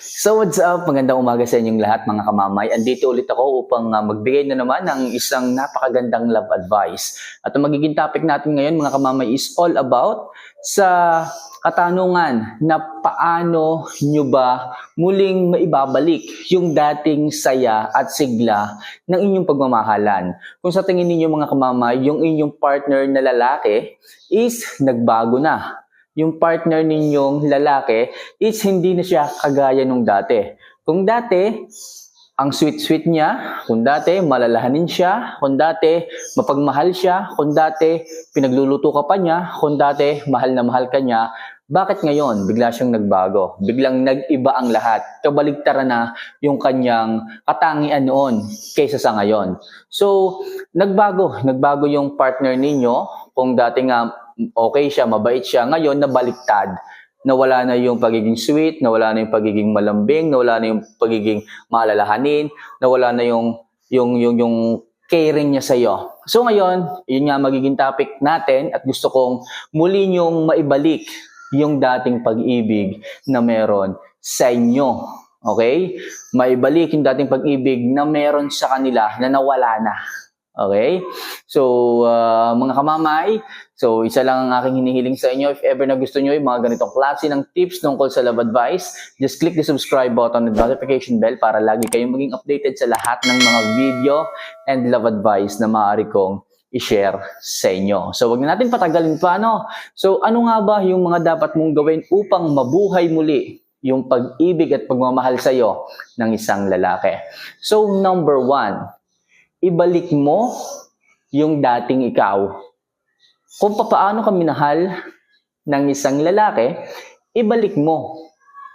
So what's up? Magandang umaga sa inyong lahat mga kamamay. Andito ulit ako upang uh, magbigay na naman ng isang napakagandang love advice. At ang magiging topic natin ngayon mga kamamay is all about sa katanungan na paano nyo ba muling maibabalik yung dating saya at sigla ng inyong pagmamahalan. Kung sa tingin ninyo mga kamamay, yung inyong partner na lalaki is nagbago na yung partner ninyong lalaki is hindi na siya kagaya nung dati. Kung dati, ang sweet-sweet niya, kung dati malalahanin siya, kung dati mapagmahal siya, kung dati pinagluluto ka pa niya, kung dati mahal na mahal ka niya, bakit ngayon bigla siyang nagbago? Biglang nag-iba ang lahat. Kabaligtaran na yung kanyang katangian noon kaysa sa ngayon. So, nagbago. Nagbago yung partner ninyo. Kung dati nga okay siya, mabait siya, ngayon nabaliktad. Nawala na yung pagiging sweet, nawala na yung pagiging malambing, nawala na yung pagiging maalalahanin, nawala na yung yung yung yung caring niya sa iyo. So ngayon, yun nga magiging topic natin at gusto kong muli niyong maibalik yung dating pag-ibig na meron sa inyo. Okay? Maibalik yung dating pag-ibig na meron sa kanila na nawala na. Okay? So, uh, mga kamamay, so isa lang ang aking hinihiling sa inyo. If ever na gusto nyo yung mga ganitong klase ng tips tungkol sa love advice, just click the subscribe button and notification bell para lagi kayong maging updated sa lahat ng mga video and love advice na maaari kong i-share sa inyo. So, wag na natin patagalin pa, no? So, ano nga ba yung mga dapat mong gawin upang mabuhay muli yung pag-ibig at pagmamahal sa iyo ng isang lalaki? So, number one, ibalik mo yung dating ikaw. Kung paano ka minahal ng isang lalaki, ibalik mo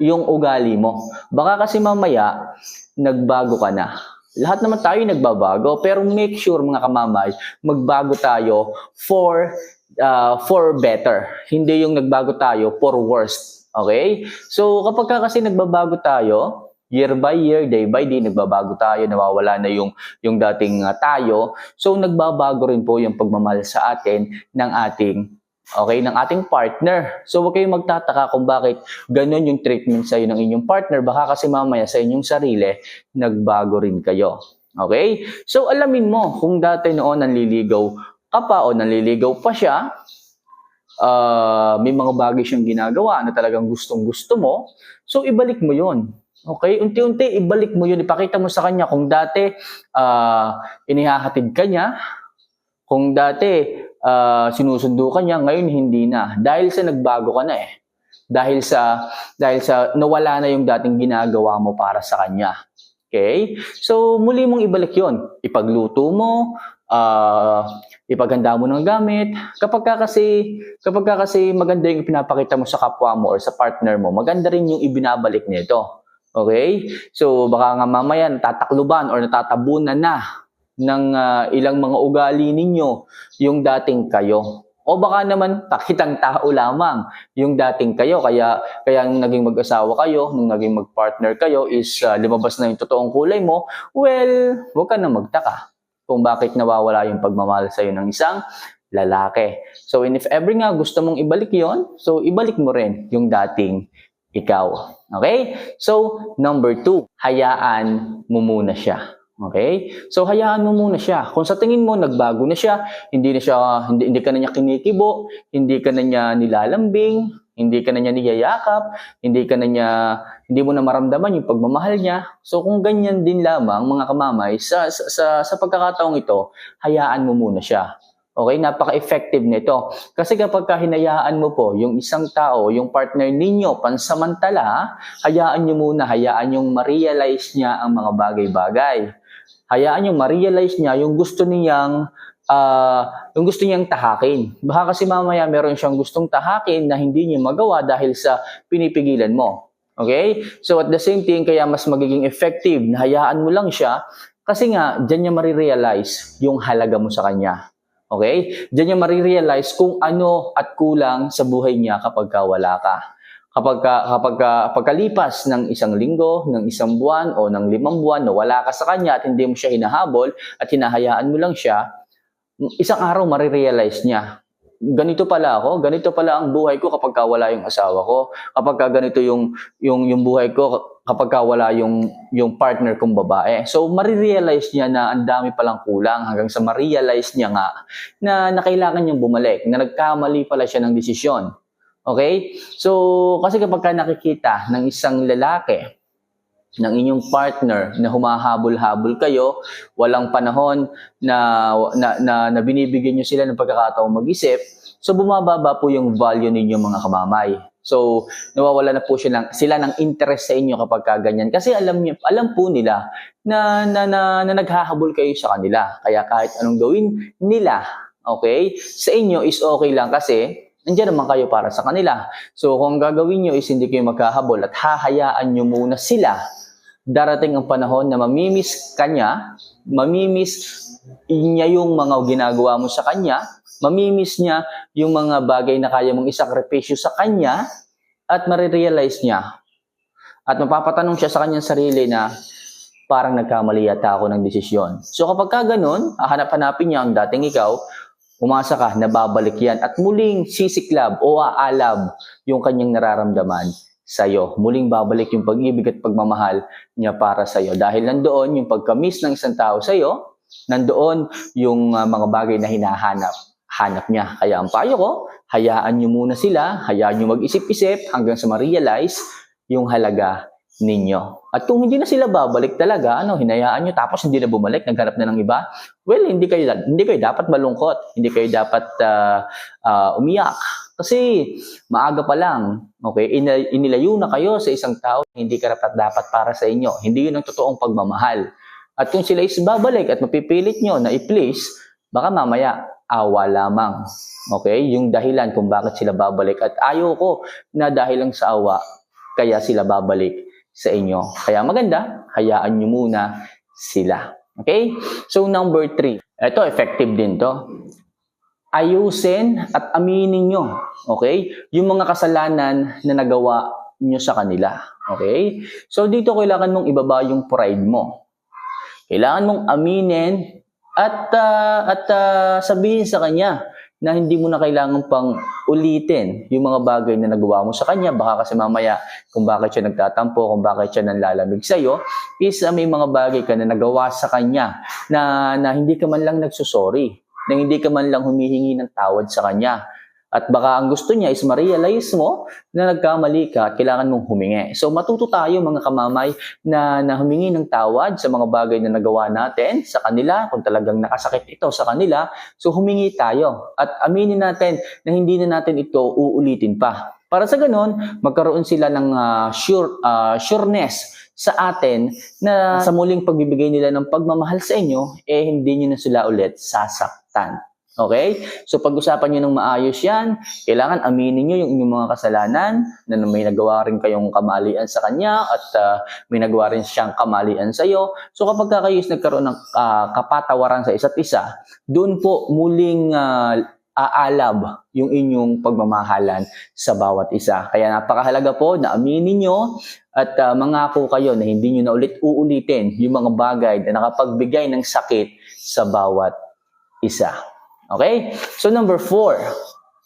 yung ugali mo. Baka kasi mamaya, nagbago ka na. Lahat naman tayo nagbabago, pero make sure mga kamamay, magbago tayo for uh, for better. Hindi yung nagbago tayo for worse. Okay? So kapag ka kasi nagbabago tayo, year by year, day by day, nagbabago tayo, nawawala na yung, yung dating uh, tayo. So, nagbabago rin po yung pagmamahal sa atin ng ating okay, ng ating partner. So, huwag kayong magtataka kung bakit ganun yung treatment sa ng inyong partner. Baka kasi mamaya sa inyong sarili, nagbago rin kayo. Okay? So, alamin mo kung dati noon nanliligaw ka pa o nanliligaw pa siya, uh, may mga bagay siyang ginagawa na talagang gustong gusto mo, so ibalik mo yon Okay? Unti-unti, ibalik mo yun. Ipakita mo sa kanya kung dati uh, inihahatid ka niya, kung dati uh, sinusundo ka niya, ngayon hindi na. Dahil sa nagbago ka na eh. Dahil sa, dahil sa nawala na yung dating ginagawa mo para sa kanya. Okay? So, muli mong ibalik yon Ipagluto mo, uh, ipaghanda mo ng gamit. Kapag ka kasi, kapag ka kasi maganda yung pinapakita mo sa kapwa mo or sa partner mo, maganda rin yung ibinabalik nito. Okay? So, baka nga mamaya natatakluban or natatabunan na ng uh, ilang mga ugali ninyo yung dating kayo. O baka naman takitang tao lamang yung dating kayo. Kaya, kaya naging mag-asawa kayo, nung naging mag-partner kayo is uh, lumabas na yung totoong kulay mo, well, huwag ka na magtaka kung bakit nawawala yung pagmamahal sa'yo ng isang lalaki. So, and if ever nga gusto mong ibalik yon so ibalik mo rin yung dating ikaw. Okay? So, number two, hayaan mo muna siya. Okay? So, hayaan mo muna siya. Kung sa tingin mo, nagbago na siya, hindi na siya, hindi, hindi ka na niya kinikibo, hindi ka na niya nilalambing, hindi ka na niya niyayakap, hindi ka na niya, hindi mo na maramdaman yung pagmamahal niya. So, kung ganyan din lamang, mga kamamay, sa, sa, sa, pagkakataong ito, hayaan mo muna siya. Okay, napaka-effective nito. Kasi kapag hinayaan mo po yung isang tao, yung partner ninyo, pansamantala, hayaan nyo muna, hayaan yung ma-realize niya ang mga bagay-bagay. Hayaan yung ma-realize niya yung gusto niyang uh, yung gusto niyang tahakin. Baka kasi mamaya meron siyang gustong tahakin na hindi niya magawa dahil sa pinipigilan mo. Okay? So at the same thing, kaya mas magiging effective na hayaan mo lang siya kasi nga, dyan niya marirealize yung halaga mo sa kanya. Okay? Diyan niya marirealize kung ano at kulang sa buhay niya kapag ka wala ka. Kapag, ka, kapag ka, pagkalipas ng isang linggo, ng isang buwan o ng limang buwan na wala ka sa kanya at hindi mo siya hinahabol at hinahayaan mo lang siya, isang araw marirealize niya, ganito pala ako, ganito pala ang buhay ko kapag ka wala yung asawa ko, kapag ka ganito yung, yung, yung buhay ko kapag ka wala yung, yung partner kong babae. So, marirealize niya na ang dami palang kulang hanggang sa marirealize niya nga na, na kailangan niyang bumalik, na nagkamali pala siya ng desisyon. Okay? So, kasi kapag ka nakikita ng isang lalaki, ng inyong partner na humahabol-habol kayo, walang panahon na, na, na, na binibigyan nyo sila ng pagkakataong mag-isip, so bumababa po yung value ninyo mga kamamay. So, nawawala na po sila sila ng interest sa inyo kapag ka ganyan. Kasi alam, niyo, alam po nila na, na, na, na naghahabol kayo sa kanila. Kaya kahit anong gawin nila, okay, sa inyo is okay lang kasi nandiyan naman kayo para sa kanila. So, kung gagawin nyo is hindi kayo magkahabol at hahayaan nyo muna sila, darating ang panahon na mamimiss kanya, mamimiss niya yung mga ginagawa mo sa kanya, mamimiss niya yung mga bagay na kaya mong isakripisyo sa kanya, at marirealize niya. At mapapatanong siya sa kanyang sarili na parang nagkamali yata ako ng desisyon. So kapag ka ganun, hahanap-hanapin niya ang dating ikaw, umasa ka na babalik yan at muling sisiklab o aalab yung kanyang nararamdaman sa'yo. Muling babalik yung pag-ibig at pagmamahal niya para sa'yo. Dahil nandoon yung pagka-miss ng isang tao sa'yo, nandoon yung uh, mga bagay na hinahanap hanap niya. Kaya ang payo ko, hayaan niyo muna sila, hayaan niyo mag-isip-isip hanggang sa ma-realize yung halaga ninyo. At kung hindi na sila babalik talaga, ano, hinayaan nyo tapos hindi na bumalik, naghanap na ng iba, well, hindi kayo hindi kayo dapat malungkot, hindi kayo dapat uh, uh, umiyak. Kasi maaga pa lang, okay, inilayo na kayo sa isang tao hindi karapat dapat para sa inyo. Hindi yun ang totoong pagmamahal. At kung sila is babalik at mapipilit nyo na i-please, baka mamaya awa lamang. Okay? Yung dahilan kung bakit sila babalik. At ayaw ko na dahil lang sa awa, kaya sila babalik sa inyo. Kaya maganda, hayaan nyo muna sila. Okay? So, number three. Ito, effective din to. Ayusin at aminin nyo. Okay? Yung mga kasalanan na nagawa nyo sa kanila. Okay? So, dito kailangan mong ibaba yung pride mo. Kailangan mong aminin at uh, at uh, sabihin sa kanya na hindi mo na kailangan pang ulitin yung mga bagay na nagawa mo sa kanya. Baka kasi mamaya kung bakit siya nagtatampo, kung bakit siya nanlalamig sa'yo, is uh, may mga bagay ka na nagawa sa kanya na, na hindi ka man lang nagsusorry, na hindi ka man lang humihingi ng tawad sa kanya. At baka ang gusto niya is ma-realize mo na nagkamali ka kailangan mong humingi. So matuto tayo mga kamamay na, na humingi ng tawad sa mga bagay na nagawa natin sa kanila, kung talagang nakasakit ito sa kanila. So humingi tayo at aminin natin na hindi na natin ito uulitin pa. Para sa ganun, magkaroon sila ng uh, sure, uh, sureness sa atin na sa muling pagbibigay nila ng pagmamahal sa inyo, eh hindi nyo na sila ulit sasaktan. Okay? So pag-usapan nyo ng maayos yan, kailangan aminin nyo yung inyong mga kasalanan na may nagawa rin kayong kamalian sa kanya at uh, may nagawa rin siyang kamalian sa iyo. So kapag kayo is nagkaroon ng uh, kapatawaran sa isa't isa, doon po muling uh, aalab yung inyong pagmamahalan sa bawat isa. Kaya napakahalaga po na aminin nyo at uh, mangako kayo na hindi nyo na ulit uulitin yung mga bagay na nakapagbigay ng sakit sa bawat isa. Okay? So number four,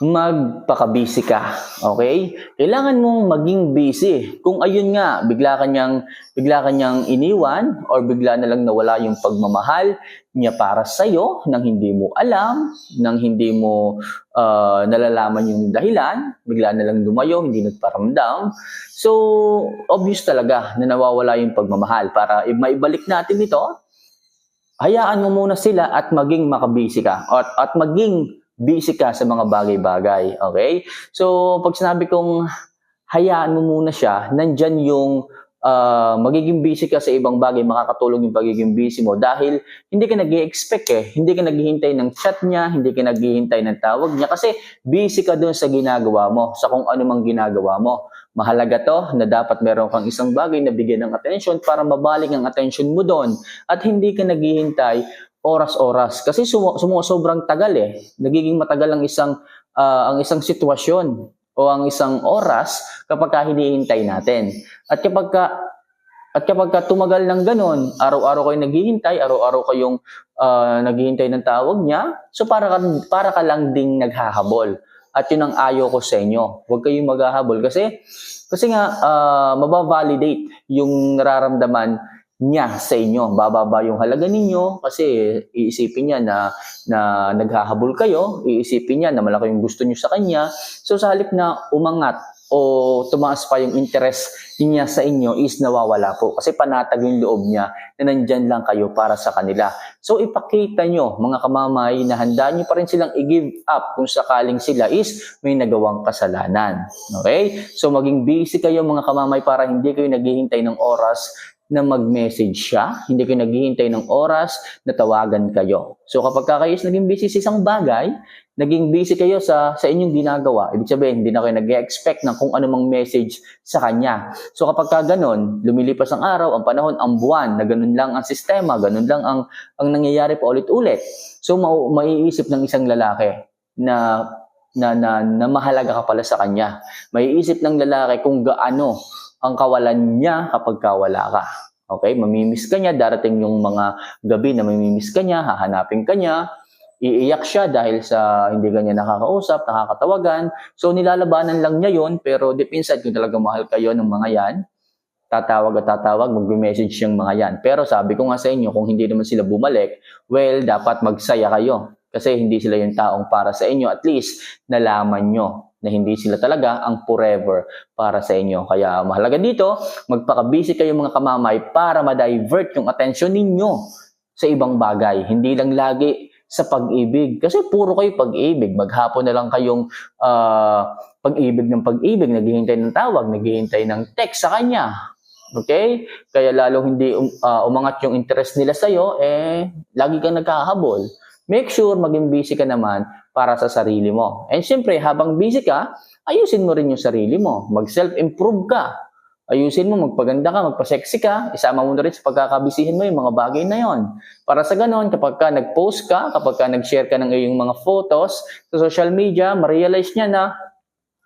magpaka-busy ka. Okay? Kailangan mong maging busy. Kung ayun nga, bigla kanyang bigla kanyang iniwan or bigla na lang nawala yung pagmamahal niya para sa iyo nang hindi mo alam, nang hindi mo uh, nalalaman yung dahilan, bigla na lang lumayo, hindi nagparamdam. So, obvious talaga na nawawala yung pagmamahal. Para maibalik natin ito, hayaan mo muna sila at maging makabisi ka at, at maging busy ka sa mga bagay-bagay. Okay? So, pag sinabi kong hayaan mo muna siya, nandyan yung uh, magiging busy ka sa ibang bagay, makakatulong yung pagiging busy mo dahil hindi ka nag expect eh. Hindi ka naghihintay ng chat niya, hindi ka naghihintay ng tawag niya kasi busy ka doon sa ginagawa mo, sa kung ano mang ginagawa mo. Mahalaga to na dapat meron kang isang bagay na bigyan ng attention para mabalik ang attention mo doon at hindi ka naghihintay oras-oras kasi sumu sobrang tagal eh. Nagiging matagal ang isang uh, ang isang sitwasyon o ang isang oras kapag ka hinihintay natin. At kapag ka at kapag ka tumagal ng ganun, araw-araw kayo naghihintay, araw-araw kayong uh, naghihintay ng tawag niya, so para ka, para ka lang ding naghahabol. At yun ang ayaw ko sa inyo. Huwag kayong maghahabol kasi kasi nga ah, mababalidate yung nararamdaman niya sa inyo. Bababa yung halaga ninyo kasi iisipin niya na na naghahabol kayo, iisipin niya na malaki yung gusto niyo sa kanya. So sa halip na umangat o tumaas pa yung interest niya sa inyo is nawawala po kasi panatag yung loob niya na nandyan lang kayo para sa kanila. So ipakita nyo mga kamamay na handa nyo pa rin silang i-give up kung sakaling sila is may nagawang kasalanan. Okay? So maging busy kayo mga kamamay para hindi kayo naghihintay ng oras na mag-message siya, hindi kayo naghihintay ng oras na tawagan kayo. So kapag ka kayo naging busy sa isang bagay, naging busy kayo sa sa inyong ginagawa, ibig sabihin hindi na kayo nag-expect ng kung anumang message sa kanya. So kapag ka ganun, lumilipas ang araw, ang panahon, ang buwan, na ganun lang ang sistema, ganun lang ang ang nangyayari pa ulit-ulit. So ma- maiisip ng isang lalaki na na, na, na mahalaga ka pala sa kanya. Maiisip ng lalaki kung gaano ang kawalan niya kapag kawala ka. Okay? Mamimiss ka niya, darating yung mga gabi na mamimiss ka niya, hahanapin ka niya, iiyak siya dahil sa hindi ka niya nakakausap, nakakatawagan. So nilalabanan lang niya yon pero deep inside kung talaga mahal kayo ng mga yan, tatawag at tatawag, magbe-message yung mga yan. Pero sabi ko nga sa inyo, kung hindi naman sila bumalik, well, dapat magsaya kayo. Kasi hindi sila yung taong para sa inyo. At least, nalaman nyo na hindi sila talaga ang forever para sa inyo. Kaya mahalaga dito, magpaka-busy kayo mga kamamay para ma-divert yung attention ninyo sa ibang bagay. Hindi lang lagi sa pag-ibig. Kasi puro kayo pag-ibig. Maghapon na lang kayong ah, pag-ibig ng pag-ibig, naghihintay ng tawag, naghihintay ng text sa kanya. Okay? Kaya lalong hindi um, ah, umangat yung interest nila sa'yo, eh, lagi kang nagkakahabol. Make sure maging busy ka naman para sa sarili mo. And syempre, habang busy ka, ayusin mo rin yung sarili mo. Mag-self-improve ka. Ayusin mo, magpaganda ka, magpa-sexy ka, isama mo na rin sa pagkakabisihin mo yung mga bagay na yon. Para sa ganon, kapag ka nag-post ka, kapag ka nag-share ka ng iyong mga photos sa social media, ma-realize niya na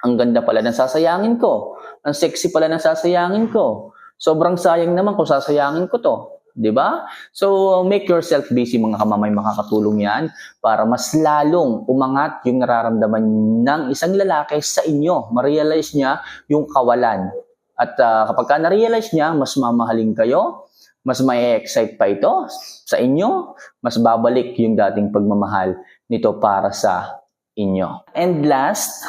ang ganda pala ng sasayangin ko. Ang sexy pala ng sasayangin ko. Sobrang sayang naman kung sasayangin ko to. 'Di ba? So, make yourself busy mga kamamay, makakatulong 'yan para mas lalong umangat yung nararamdaman ng isang lalaki sa inyo. Ma-realize niya yung kawalan. At ah, kapag ka na-realize niya, mas mamahalin kayo, mas may excite pa ito sa inyo, mas babalik yung dating pagmamahal nito para sa inyo. And last,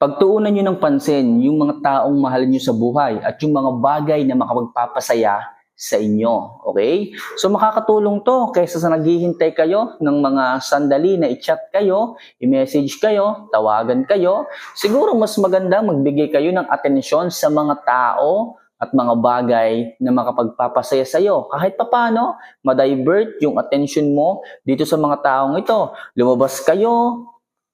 pagtuunan nyo ng pansin yung mga taong mahal nyo sa buhay at yung mga bagay na makapagpapasaya sa inyo. Okay? So makakatulong to kaysa sa naghihintay kayo ng mga sandali na i-chat kayo, i-message kayo, tawagan kayo. Siguro mas maganda magbigay kayo ng atensyon sa mga tao at mga bagay na makapagpapasaya sa iyo. Kahit papano, ma-divert yung attention mo dito sa mga taong ito. Lumabas kayo,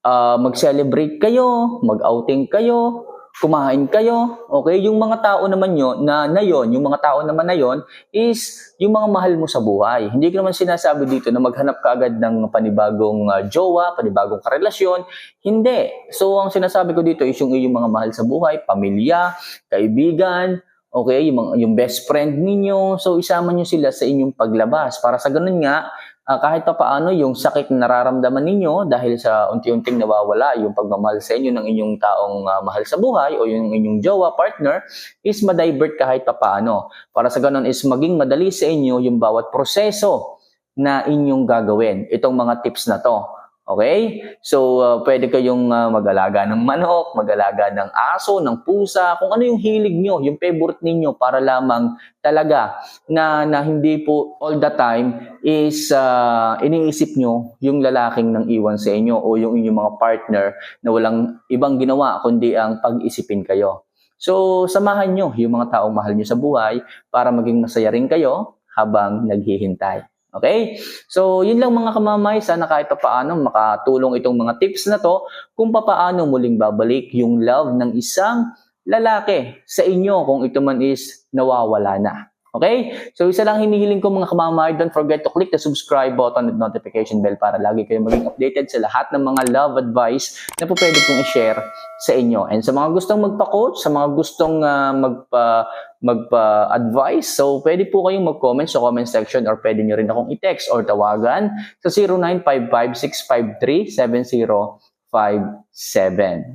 ah, mag-celebrate kayo, mag-outing kayo, kumain kayo, okay? Yung mga tao naman yon na, na yon, yung mga tao naman na yon is yung mga mahal mo sa buhay. Hindi ko naman sinasabi dito na maghanap ka agad ng panibagong ah, jowa, panibagong karelasyon. Hindi. So, ang sinasabi ko dito is yung iyong mga mahal sa buhay, pamilya, kaibigan, okay, yung, yung best friend ninyo. So, isama nyo sila sa inyong paglabas. Para sa ganun nga, ah, kahit pa paano yung sakit na nararamdaman ninyo dahil sa unti-unting nawawala yung pagmamahal sa inyo ng inyong taong ah, mahal sa buhay o yung inyong jowa, partner, is ma-divert kahit pa paano. Para sa ganun is maging madali sa inyo yung bawat proseso na inyong gagawin. Itong mga tips na to. Okay? So, ah, pwede kayong ah, mag-alaga ng manok, mag-alaga ng aso, ng pusa, kung ano yung hilig nyo, yung favorite ninyo para lamang talaga na, na hindi po all the time is ah, iniisip nyo yung lalaking nang iwan sa inyo o yung inyong mga partner na walang ibang ginawa kundi ang pag-isipin kayo. So, samahan nyo yung mga taong mahal nyo sa buhay para maging masaya rin kayo habang naghihintay. Okay? So, yun lang mga kamamay. Sana kahit pa paano makatulong itong mga tips na to kung papaano muling babalik yung love ng isang lalaki sa inyo kung ito man is nawawala na. Okay? So, isa lang hinihiling ko mga kamamay, don't forget to click the subscribe button at notification bell para lagi kayo maging updated sa lahat ng mga love advice na po pwede kong i-share sa inyo. And sa mga gustong magpa-coach, sa mga gustong ah, magpa magpa-advise, so pwede po kayong mag-comment sa comment section or pwede nyo rin akong i-text or tawagan sa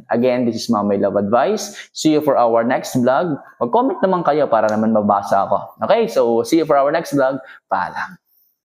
Again, this is Mamay Love Advice. See you for our next vlog. Mag-comment naman kayo para naman mabasa ako. Okay, so see you for our next vlog. Paalam.